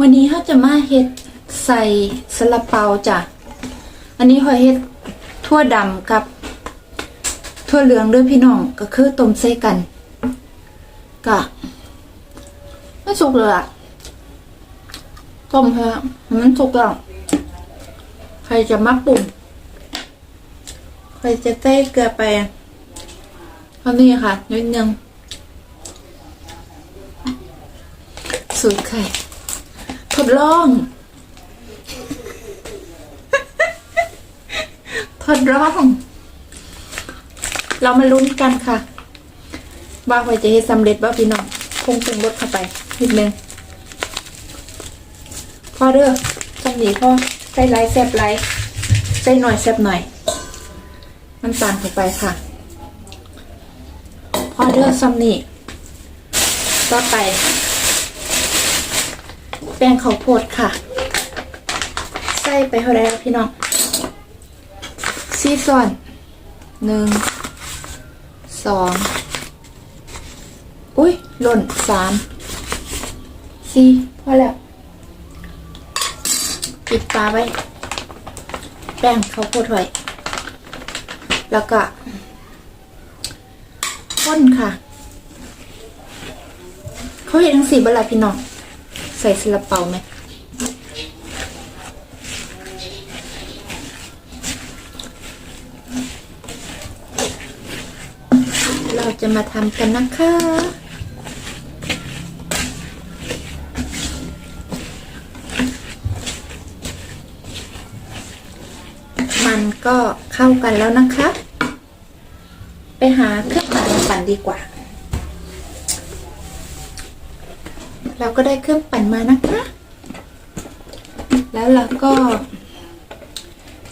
วันนี้เขาจะมาเฮ็ดใส่สลับเปาจ้ะ อันนี้หอยเฮ็ดทั่วดำกับทั่วเหลืองด้วยพี่น้องก็คือต้มใส่กันกะไม่สุกเลยอะต้มเถอะมันสุกแล้วใครจะมาปรุงใครจะใส่เกลือไปเท่านี้ค่ะนิดนึงสูตรไข่ ทดลอง ทดลอง เรามาลุ้นกันค่ะว่าไว้จะเฮ็ดสำเร็จบ่พี่น้องคงปรุงรสเข้าไปนิดนึงพอเด้อจังนี้พอใส่ไรแซบไรใส่หน่อยแซบหน่อยน้ำตาลเข้าไปค่ะพอเด้อซ้ำนี่ต่อไป แป้งข้าวโพดค่ะ ใส่ไปเท่าไรแล้วพี่น้องสี่ส่วนหนึ่งสองอุ้ยหล่นสามสี่พอแล้วปิดฝาไว้ แป้งข้าวโพดไว้แล้วก็ข้นค่ะ เขาเห็นทั้งสี่บลาพี่น้อง ส่ซาลาเปาไหมเราจะมาทำกันนะคะมันก็เข้ากันแล้วนะคะ ไปหาเครื่องปั่นปั่นดีกว่า เราก็ได้เครื่องปั่นมานะคะ แล้วเราก็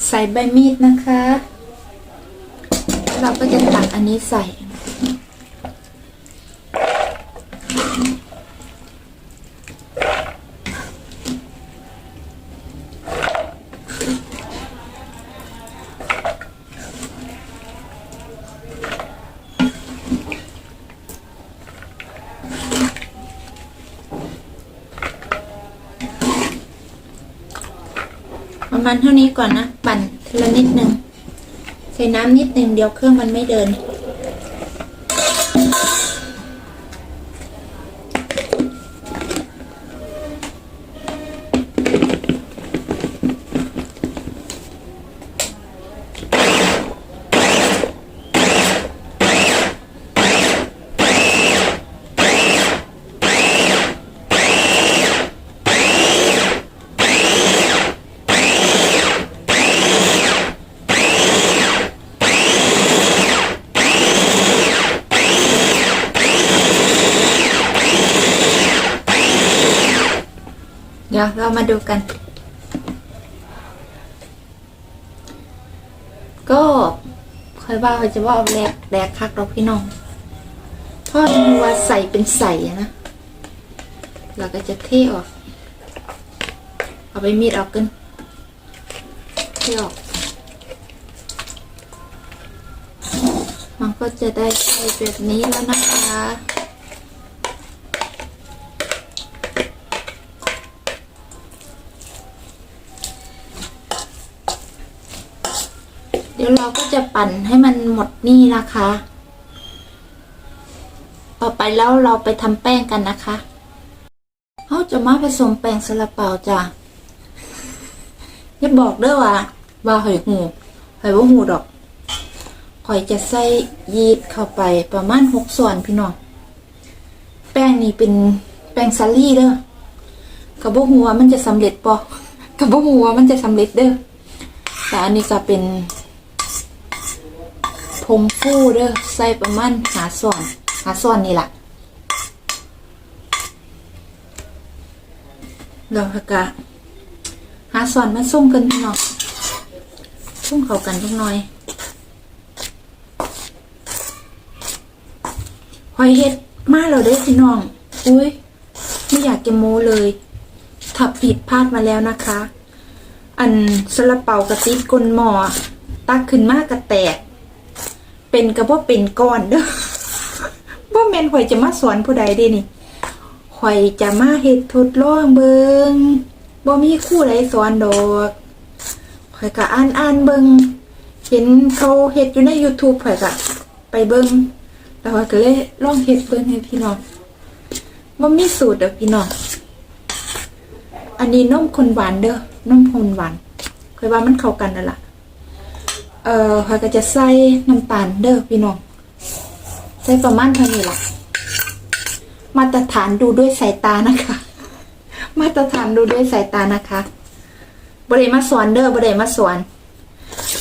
ใส่ใบมีดนะคะ เราก็จะตักอันนี้ใส่ ณเท่านี้ก่อนนะ ปั่นทีละนิดหนึ่งใส่น้ำนิดหนึ่งเดี๋ยวเครื่องมันไม่เดิน เดี๋ยวเรามาดูกัน ก็ค่อยว่าจะว่าแรกแรกคักเราพี่น้องพราะว่าใส่เป็นใส่นะเราก็จะเทออก เอาไปมีดออกกันเทออก มันก็จะได้ใส่แบบนี้แล้วนะคะ ดี๋ยวเราก็จะปั่นให้มันหมดนี่นะคะ ต่อไปแล้วเราไปทำแป้งกันนะคะเขาจะมาผสมแป้งซาลาเปาจ้ะอย่าบอกเด้อว่าว่าหอยหูหอยว่าหูดอกหอยจะใส่ยีสต์เข้าไปประมาณหกส่วนพี่น้องแป้งนี่เป็นแป้งซาลี่เด้อกับพวกหัวมันจะสำเร็จปอกับพวกหัวมันจะสำเร็จเด้อแต่อันนี้ก็เป็น ผงฟูเด้อใส่ประมาณหาส่วนหาส่วนนี่แหละเราละกะหาส่วนมาส่งกันพี่น้องส่งเข้ากันจักหน่อยหอยเฮ็ดมาแล้วเด้อพี่น้อง อุ้ยไม่อยากจะโม้เลยถ้าผิดพลาดมาแล้วนะคะ อันสลับเป่ากระติดก้นหม้อตักขึ้นมากกระแตก เป็นกระเพาะเป็นก้อนเด้อว่าแมนข่อยจะมาสอนผู้ใดด้นี่ข่อยจะมาเฮ็ดทดลองเบิงบ่มีครูใดสอนดอกข่อยก็อ่านอ่านเบิงเห็นเขาเฮ็ดอยู่ใน YouTube ข่อยก็ไปเบิงแล้วข่อยก็เลยลองเฮ็ดเบิงให้พี่น้องบ่มีสูตรเด้อพี่น้องอันนี้นมข้นหวานเด้อนมข้นหวานข่อยว่ามันเข้ากันนั่นล่ะ เอ่อข่อยก็จะใส่น้ำตาลเด้อพี่น้อง ใส่ประมาณเท่านี้ล่ะ มาตรฐานดูด้วยสายตานะคะ มาตรฐานดูด้วยสายตานะคะบริมาสอนเด้อบริมาสอน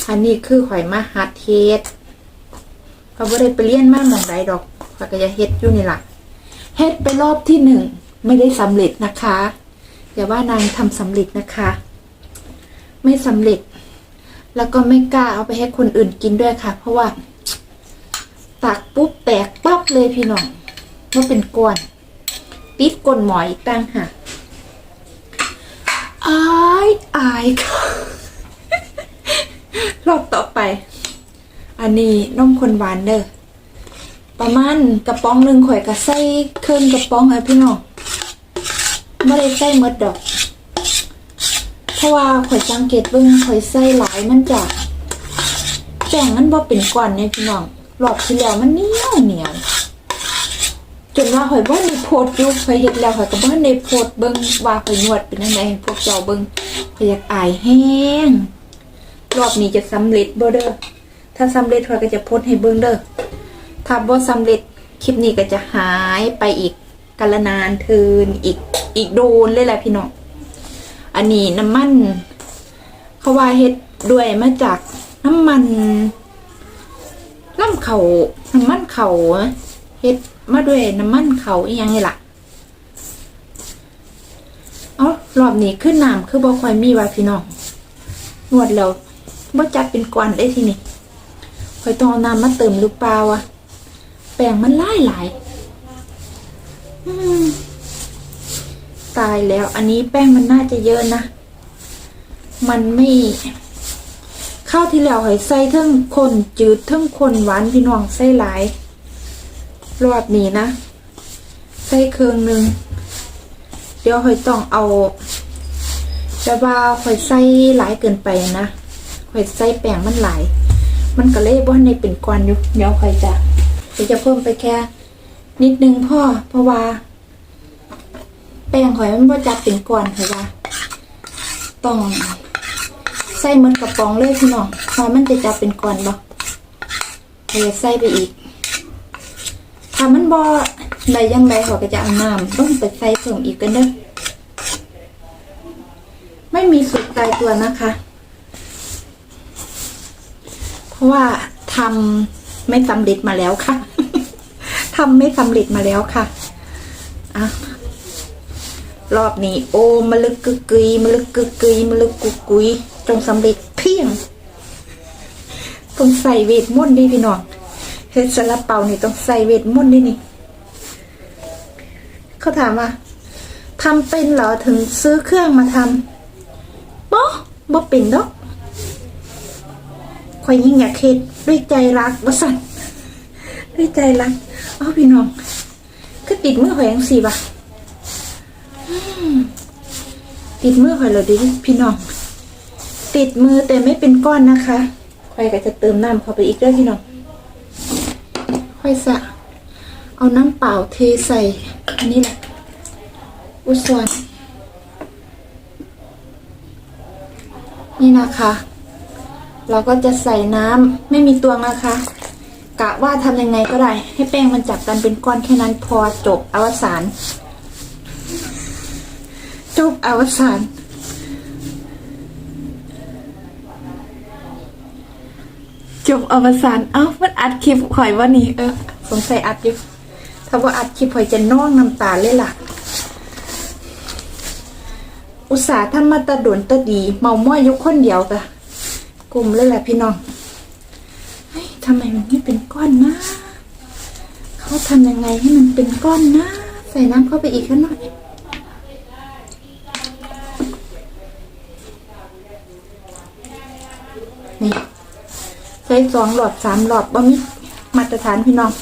อันนี้คือข่อยมาหัดเฮ็ดเขาบริไปเรียนมาหมองใดดอกข่อยก็จะเฮ็ดอยู่นี่ล่ะเฮ็ดไปรอบที่หนึ่งไม่ได้สำเร็จนะคะ อย่าว่านางทำสำเร็จนะคะ ไม่สำเร็จ แล้วก็ไม่กล้าเอาไปให้คนอื่นกินด้วยค่ะ เพราะว่าตักปุ๊บแตกปั๊บเลยพี่น้องว่าเป็นก้อนติดก้นหมออีกตั้งค่ะอายอายค่ะรอบต่อไป อันนี้นมคนหวานเด้อประมาณกระป๋องหนึ่งข่อยก็ใส่เครื่องกระป๋องให้พี่น้องไม่ได้ใส่หมดดอก ราะว่าข่อยสังเกตเบิ่งข่อยใส่หลายมันจะแป้งมันบ่เป็นก้อนเนี่ยพี่น้องรอบที่แล้วมันเหนียวเหนียวจนว่าข่อยบ่ได้โพดอยู่ข่อยเฮ็ดแล้วข่อยก็บ่ได้โพดเบิ่งว่าข่อยนวดเป็นจังไดให้พวกเจ้าเบิ่งข่อยอยากอายแห้งรอบนี้จะสำเร็จบ่เด้อถ้าสำเร็จข่อยก็จะโพสต์ให้เบิ่งเด้อถ้าบ่สำเร็จคลิปนี้ก็จะหายไปอีกกาลนานเทินอีกอีกโดนเลยแหละพี่น้อง อันนี้น้ำมัน เขาว่าเฮ็ดด้วยมาจากน้ำมันน้ำเขาน้ำมันเขาเฮ็ดมาด้วยน้ำมันเขาอีหยังนี่ล่ะเอารอบนี้ขึ้นน้ำคือบ่ค่อยมีว่าพี่น้องนวดแล้วบ่จับเป็นก้อนได้ทีนี่ค่อยต้องเอาน้ำมาเติมหรือเปล่าวะแป้งมันหลายหลายอืม ตายแล้ว อันนี้แป้งมันน่าจะเยอะนะ มันไม่ข้าวที่แล้วหอยใส่เทั้งคนจืดเทั้งคนหวานพี่น้องใส่หลาย รอบนี้นะ ใส่เครื่องหนึ่งเดี๋ยวหอยต้องเอาแต่ว่าหอยใส่หลายเกินไปนะหอยใส่แป้งมันหลาย มันก็เลยว่าในเป็นก้อนอยู่เดี๋ยวหอยจะหอยจะเพิ่มไปแค่ นิดนึงพ่อเพราะว่า แป้งหอยมันบ่จับเป็นก้อนเหอว่าต้องใส่เหมือนกระป๋องเลยพี่น้องเพราะมันจะจับเป็นก้อนบ่หอยจะใส่ไปอีก ถ้ามันบ่ได้ยังไงเขาก็จะเอาน้ำต้องไปใส่เพิ่มอีกกันเด้อไม่มีสุดตายตัวนะคะ เพราะว่าทำไม่สำเร็จมาแล้วค่ะทำไม่สำเร็จมาแล้วค่ะอะ รอบนี้ โอ้มะลึกกึกกุยมะลึกกึกกุยมะลึกกุกกุยจงสำเร็จเพียงต้องใส่เวทมนต์ดิพี่น้องเฮ็ดซาลาเปานี่ต้องใส่เวทมนต์ดินี่ เขาถามว่าทำเป็นเหรอถึงซื้อเครื่องมาทำบ่บ่เป็นดอกข่อยยิ่งอยากเฮ็ดด้วยใจรักบ่สั่นด้วยใจรักเอาพี่น้องคือติดมือข่อยังซี่บ่ะอืม ติดมือข่อยแล้วดิพี่น้อง ติดมือแต่ไม่เป็นก้อนนะคะข่อยก็จะเติมน้ำเข้าไปอีกด้อพี่น้องค่อยสะ เอาน้ำเปล่าเทใส่ อันนี้แหละอุส่วนนี่นะคะ เราก็จะใส่น้ำไม่มีตวงนะคะ กะว่าทำยังไงก็ได้ ให้แป้งมันจับกันเป็นก้อนแค่นั้นพอจบอวสาน จบอวสานจบอวสานเอ้ามันอัดคลิปข่อยว่านี่เออสงสัยอัดอยู่ถ้าว่าอัดคลิปข่อยจะน้องน้ำตาเลยล่ะ อุตส่าห์ทำมาตะดวนตะดี เมาม้อยยุคนเดียวกะกลุ่มเลยแหละพี่น้องเฮ้ยทำไมมันไม่เป็นก้อนนะเขาทำยังไงให้มันเป็นก้อนนะ ใส่น้ำเข้าไปอีกหน่อย นี่ ใส่สองหลอดสามหลอดบ่มีมาตรฐานพี่น้อง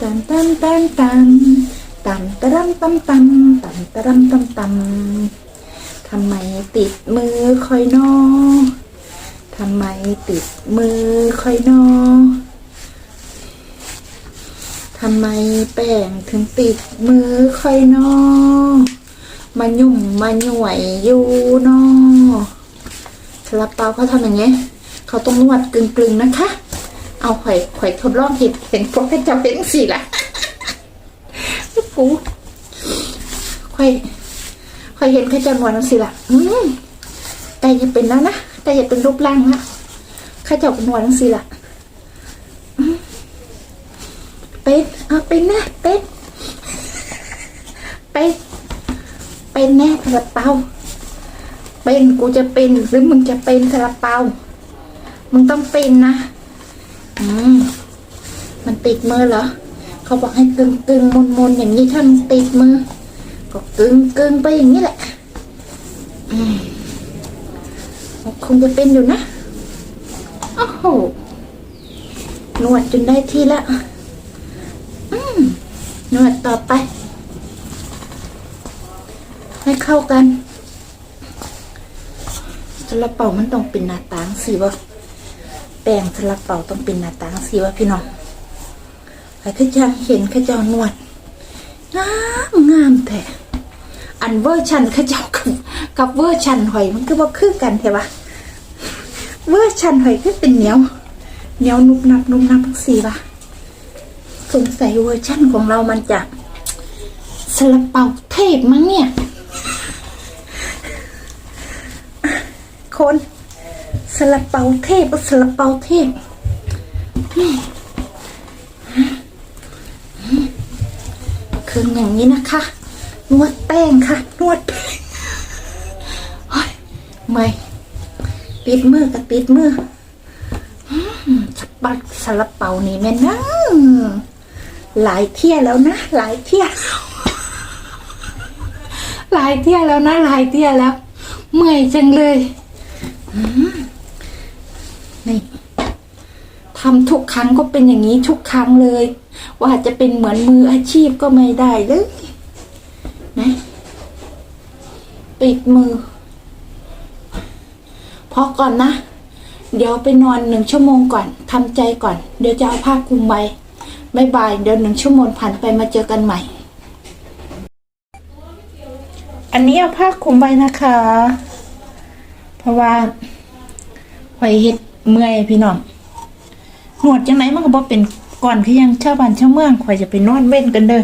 ตำตำตำตำตำตะรำตำตำตำตะรำตำตำทำไมติดมือคอยนอทำไมติดมือคอยนอทำไมแป้งถึงติดมือคอยนอ มายุ่มมาหน่วยอยู่นอสลับเปาเขาทำอย่างเงี้ยเขาต้องนวดกลึงๆนะคะ เอาไข่อยข่ทดลองเห็นเห็นพวกให้จำเป็นสิล่ะกูไข่อยข่เห็นเขาจะนวดสิละอืมแต่อย่าเป็นแล้วนะแต่อย่าเป็นรูปร่างนะข้าเจ้านวดสิละเป็นเอาเป็นนะเป็นเป็น เป็นแน่สลับเปาเป็นกูจะเป็นหรือมึงจะเป็นสลับเปา มึงต้องเป็นนะ อืมมันติดมือเหรอ เขาบอกให้กึ่งกึ่งมนมนอย่างนี้ถ้ามันติดมือ ก็กึ่งกึ่งไปอย่างนี้แหละ อืมคงจะเป็นอยู่นะโอ้โหนวดจนได้ที่ละอืมนวดต่อไป ให้เข้ากันสลับเป่ามันต้องเป็นหน้าต่างสิวะแป้งสลับเป่าต้องเป็นหน้าตาสีวะพี่น้องใครที่จะเห็นข้าเจ้านวดงามงามแท้อันเวอร์ชันข้าเจ้ากับกับเวอร์ชันหอยมันก็บ่คือกันแท้วะเวอร์ชันหอยก็เป็นเหนียวเหนียวนุบนับนุบนับทั้งสี่วะสงสัยเวอร์ชันของเรามันจะสลับเป่าเทพมั้งเนี่ย คนสลับเปาเทพสลับเปาเทพคืออย่างนี้นะคะ นวดแป้งค่ะ นวดแป้งโอ๊ยไม่ปิดมือกับปิดมือสปัดสลับเปานี่แม่นะหลายเที่ยแล้วนะ หลายเที่ยหลายเที่ยแล้วนะ หลายเที่ยแล้ว เมื่อยจังเลย นี่ทำทุกครั้งก็เป็นอย่างนี้ทุกครั้งเลย ว่าจะเป็นเหมือนมืออาชีพก็ไม่ได้เลยนะปิดมือพอก่อนนะ เดี๋ยวไปนอนหนึ่งชั่วโมงก่อนทำใจก่อน เดี๋ยวจะเอาผ้าคลุมไว้บายบาย เดี๋ยวหนึ่งชั่วโมงผ่านไปมาเจอกันใหม่ อันนี้เอาผ้าคลุมไว้นะคะ ราะว่าข่อยเฮ็ดเมื่อยพี่น้องหนวดจังไหนมันก็บ่เป็นก่อนคือยังชาวบ้านชาวเมืองข่อยจะไปนอนเว้นกันเด้อ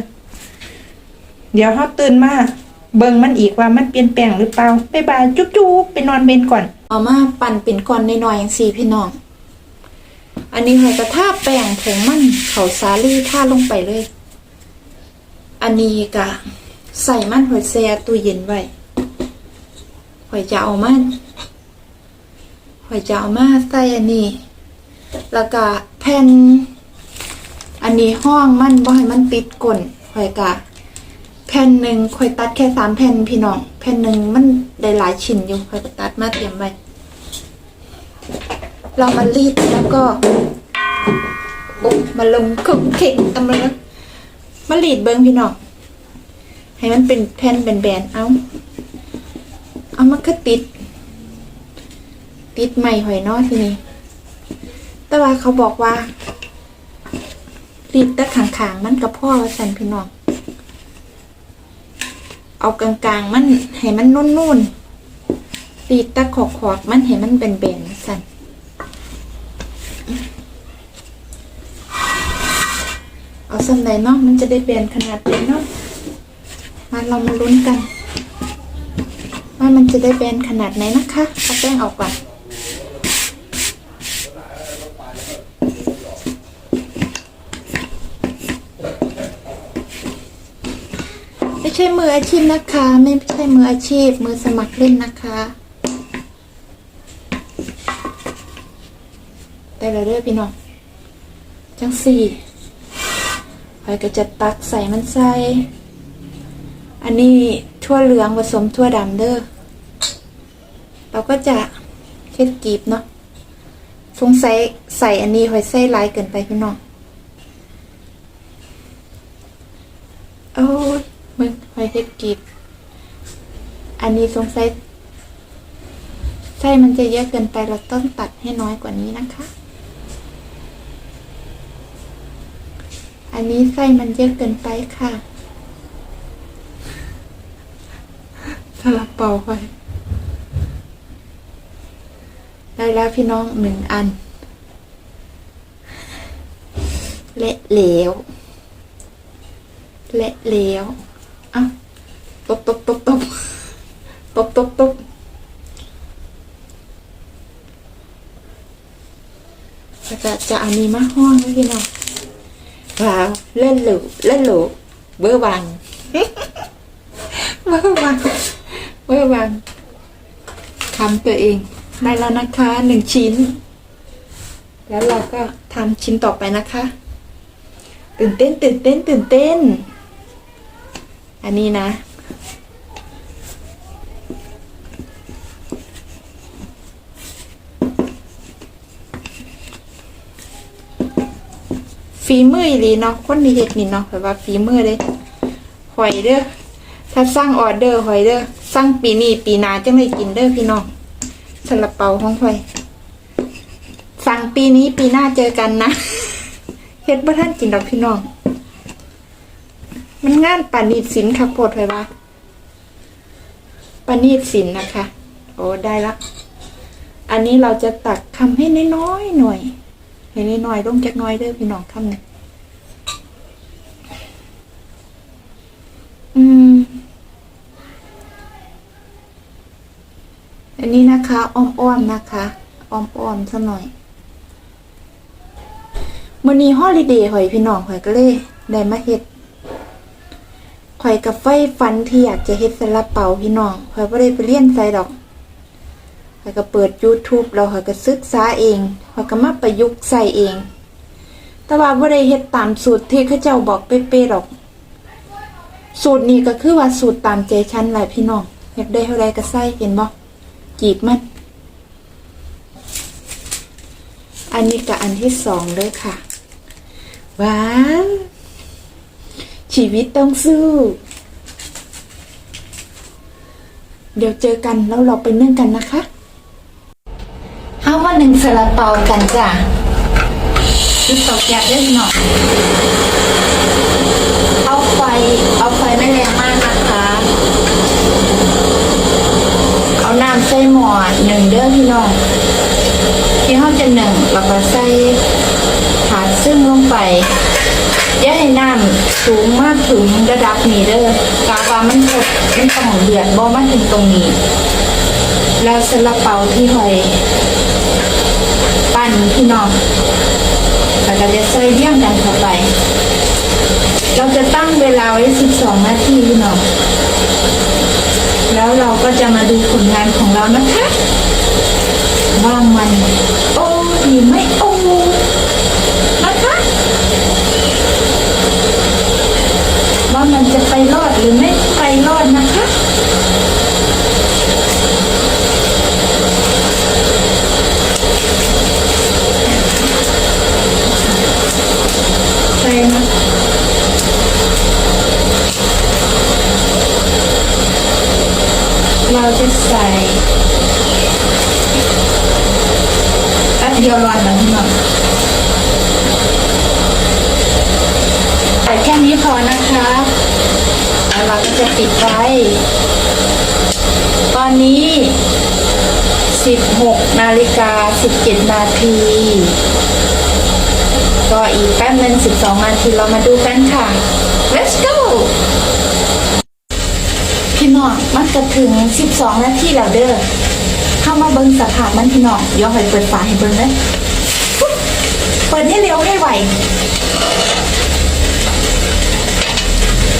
เดี๋ยวเฮาตื่นมาเบิ่งมันอีกว่ามันเปลี่ยนแปลงหรือเปล่าบ๊ายบายจุ๊บๆไปนอนเว้นก่อนเอามาปั่นเป็นก้อนน้อยๆอย่างสี่พี่น้อง อันนี้ข่อยก็ทาแป้งผงมันเขาสาลี่ทาลงไปเลย อันนี้ก็ใส่มันหอยแซ่ตู้เย็นไว้ข่อยจะเอามัน ข่อยจะเอามาใส่อันนี้ แล้วก็แผ่น อันนี้ห้องมันบ่ให้มันติดก้นข่อยกะแผ่นหนึ่งข่อยตัดแค่สามแผ่นพี่น้อง แผ่นหนึ่งมันได้หลายชิ้นอยู่ข่อยก็ตัดมาเตรียมไว้ เรามารีดแล้วก็โอ้มาลงคุกเข่งตำเลยมารีดเบิ้งพี่น้อง ให้มันเป็นแผ่นแบนๆ เอา เอามาก็ติด ติดใหม่หอยนอทีนี้แต่ว่าเขาบอกว่ารีดแต่ขางๆมันกับพ่อสันพี่น้อง เอากลางๆมันให้มันนุ่นๆรีดแต่ขอกๆมันให้มันแบนๆสันเอาสันไหนเนาะมันจะได้แบนขนาดไหนเนาะมาเรามาลุ้นกัน ว่ามันจะได้แบนขนาดไหนนะคะเอาแป้งออกก่อน ใช่มืออาชีพนะคะ ไม่ใช่มืออาชีพ มือสมัครเล่นนะคะได้แล้วเด้อพี่น้องจังสี่คอยก็จะตักใส่มันใส่ อันนี้ทั่วเหลืองผสมทั่วดำเด้อ เราก็จะเค็ดกีบเนาะ สงสัยใส่อันนี้หอยไส้ลายเกินไปพี่น้อง โอ้ เห็ดกีบอันนี้สงสัยไส้มันจะเยอะเกินไปเราต้องตัดให้น้อยกว่านี้นะคะ อันนี้ไส้มันเยอะเกินไปค่ะสลับเป่าไปได้แล้วพี่น้องหนึ่งอัน เละเหลว เละเหลวเอ้า ตบตบตบตบตบตบตบแล้วก็จะอานี้มาห้องพี่น้องว้าวเล่นหลูเล่นหลูเบอร์วังเบอร์วังเบอร์วังทำตัวเองได้แล้วนะคะหนึ่งชิ้น แล้วเราก็ทำชิ้นต่อไปนะคะ ตื่นเต้นตื่นเต้นตื่นเต้น อันนี้นะ ฝีมืออีหลีเนาะคนที่เฮ็ดนี่เนาะแบบว่าฝีมือเลยหอยเด้อถ้าสร้างออเดอร์หอยเด้อสร้างปีนี้ปีหน้าจังได้กินเด้อพี่น้องซาลาเปาของหอย สั่งปีนี้ปีหน้าเจอกันนะเฮ็ดบ่ท่านกินดอกพี่น้อง มันงานปานีตสินค่ะโพดไว้ว่าปานีตสินนะคะ โอ้ได้ละอันนี้เราจะตักคำให้น้อยๆหน่อย ให้น้อยๆลงจักน้อยเด้อพี่น้องคำนึ่งอืม อันนี้นะคะอ้อมๆนะคะอ้อมๆซะหน่อยมื้อนี้ฮอลิเดย์หอยพี่น้องหอยก็เลยได้มาเฮ็ดข่อยกับไฟฟันที่อยากจะเฮ็ดซาลาเปาพี่น้องข่อยบ่ได้ไปเรียนไสดอก ข่อยก็เปิด YouTube แล้วข่อยก็ศึกษาเองข่อยก็มาประยุกต์ใส่เอง แต่ว่าบ่ได้เฮ็ดตามสูตรที่เขาเจ้าบอกเป๊ะๆดอก สูตรนี้ก็คือว่าสูตรตามใจฉันแหละพี่น้องอยากได้เท่าใดก็ใส่เห็นบ่จีบมัน อันนี้กับอันที่สองเลยค่ะว้าวชีวิตต้องสู้ เดี๋ยวเจอกันแล้วเราไปเนึ่องกันนะคะ หนึ่งสลัดเปากันจ้ะชุดเตาแก๊สด้วยหน่อยเอาไฟ เอาไฟไม่แรงมากนะคะ เอาน้ำใส่หม้อหนึ่งเด้อพี่น้องที่ห้องจะหนึ่งแล้วก็ใส่ถาดซึ่งลงไปอย่าให้น้ำสูงมากถึงระดับนี้เด้อกาว่ามันหดมันต้องเดือดบ่มาถึงตรงนี้ แล้วซาลาเปาที่หอย ปั้พี่น้องแล้วก็จะใส่เยี่ยงกันเข้าไป เราจะตั้งเวลาไว้ 12 นาทีพี่น้อง แล้วเราก็จะมาดูผลงานของเรานะคะ ว่ามัน โอ้หรือไม่โอ้นะคะว่ามันจะไปรอดหรือไม่ไปรอดนะคะ ใส่นะ เราจะใส่แป๊บเดียวรอนแล้วพี่น้องใส่แค่นี้พอนะคะแล้วเราก็จะปิดไว้ ตอนนี้ 16 นาฬิกา 17 นาที ก็อีกแป๊บนึง12 นาทีเรามาดูกันค่ะ let's go พี่น้องมันจะถึง 12 นาทีแล้วเด้อเข้ามาเบิ้งสภาพมันพี่น้องเดี๋ยวให้เปิดฝาให้เบิ้งเลยเปิดให้เร็วให้ไว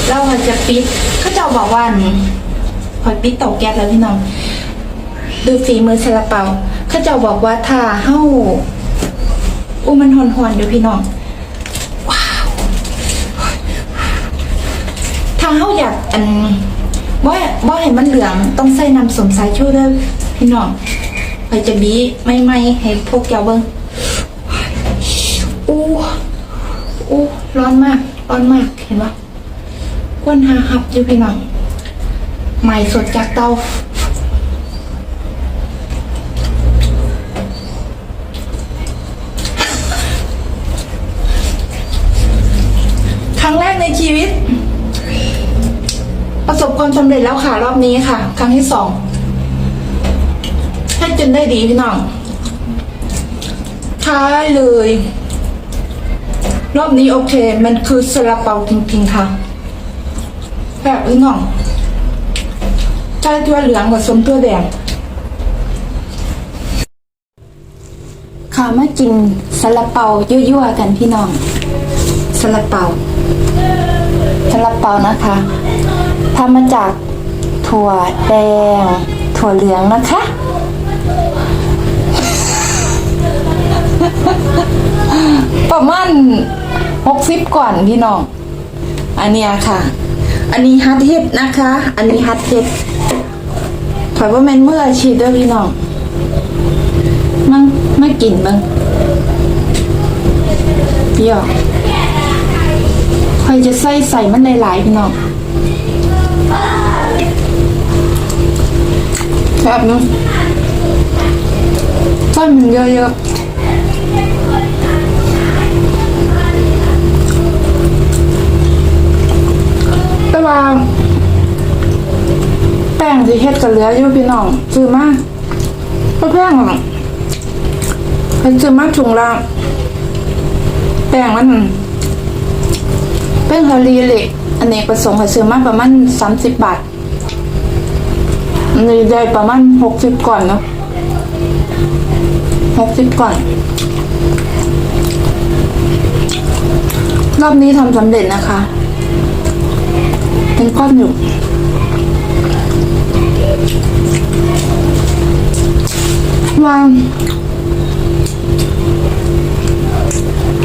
เราจะปิดเขาเจ้าบอกว่านี่พอยปิดเตาแก๊สแล้วพี่น้อง ดูฝีมือซาลาเปาเขาเจ้าบอกว่าถ้าเฮ้าอู้มันหอนๆเดี๋ยวพี่น้องว้าวถ้าเฮาอยากอัน ว่าว่าให้มันเหลืองต้องใส่น้ำสมสายชูเด้อพี่น้องไปจะบีไม่ไม่ให้พวกแกวเบิ้งอู้อู้ร้อนมาก ร้อนมากเห็นปะกวนหาหับอยู่พี่น้องใหม่สดจากเตาครั้งแรกในชีวิต ประสบความสำเร็จแล้วค่ะ รอบนี้ค่ะ ครั้งที่สองให้จนได้ดีพี่น้องท้ายเลย รอบนี้โอเค มันคือซาลาเปาจริงๆค่ะ แบบพี่น้องใช้ตัวเหลืองผสมตัวแดงค่ะมากินซาลาเปายั่วๆกันพี่น้องซาลาเปาซาลาเปานะคะำมาจากถั่วแดง ถั่วเหลืองนะคะ ประมาณหกสิบก่อนพี่น้อง อันเนี้ยค่ะ อันนี้ฮัดเฮ็ดนะคะ อันนี้ฮัดเฮ็ดถอยว่าแมนเมื่ออาชีพด้วยพี่น้อง มันไม่กินมึงพี่หยอกใครจะใส่ใส่มันหลายๆพี่น้อง แบบนึงใส่มันเยอะๆแต่ว่าแป้งที่เฮ็ดกันเหลืออยู่พี่น้องซื้อมาบ่แพงหรอกเพิ่นซื้อมาถุงละแป้งมันแป้งฮาลีเหล็กอันนี้ประสงค์ให้ซื้อมาประมาณ30บบาท นนี้ได้ประมาณ60ก่อนเนาะ60ก่อน รอบนี้ทำสำเร็จนะคะ เป็นก้อนอยู่วาง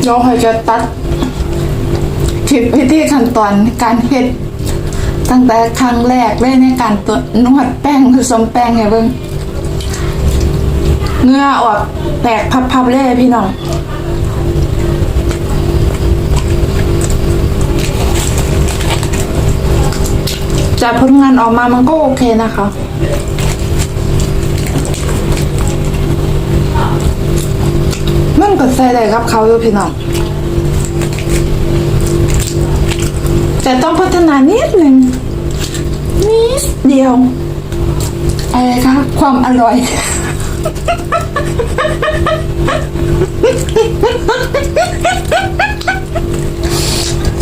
เราคอยจะตัดคลิปวิธีขั้นตอนการเฮ็ด ตั้งแต่ครั้งแรกเลยในการตัวนวดแป้งคือสมแป้งไงเบิ่งเนื้อออกแตกพับๆเลยพี่น้องจากผลงานออกมามันก็โอเคนะคะ มันก็ใส่ได้กับเขาอยู่พี่น้อง แต่ต้องพัฒนานิดหนึ่งนิดเดียว อะไรคะความอร่อย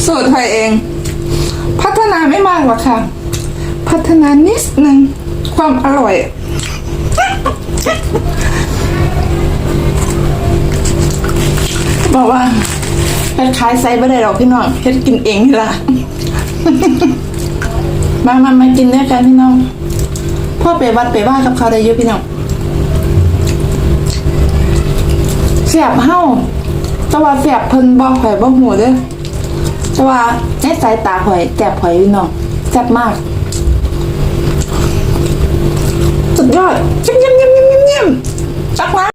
สูตรไทยเอง พัฒนาไม่มากหรอกค่ะ พัฒนานิดนึงความอร่อยบอกว่าเฮ็ดขายไซบ่ได้หรอกพี่น้องเฮ็ดกินเองนี่ล่ะ มามามากินด้วยกันพี่น้องพ่อไปวัดไปบ้ากับเขาได้เยอะพี่น้องเสียบเฮ้าแต่ว่าเสียบเพิ่นบ่ข่อยบ่หูเด้อแต่ว่าในสายตาหอยแจบหอยพี่น้องแซ่บมากสุดยอดจิ้มจิ้มจิ้มจิ้มจิ้มจักมา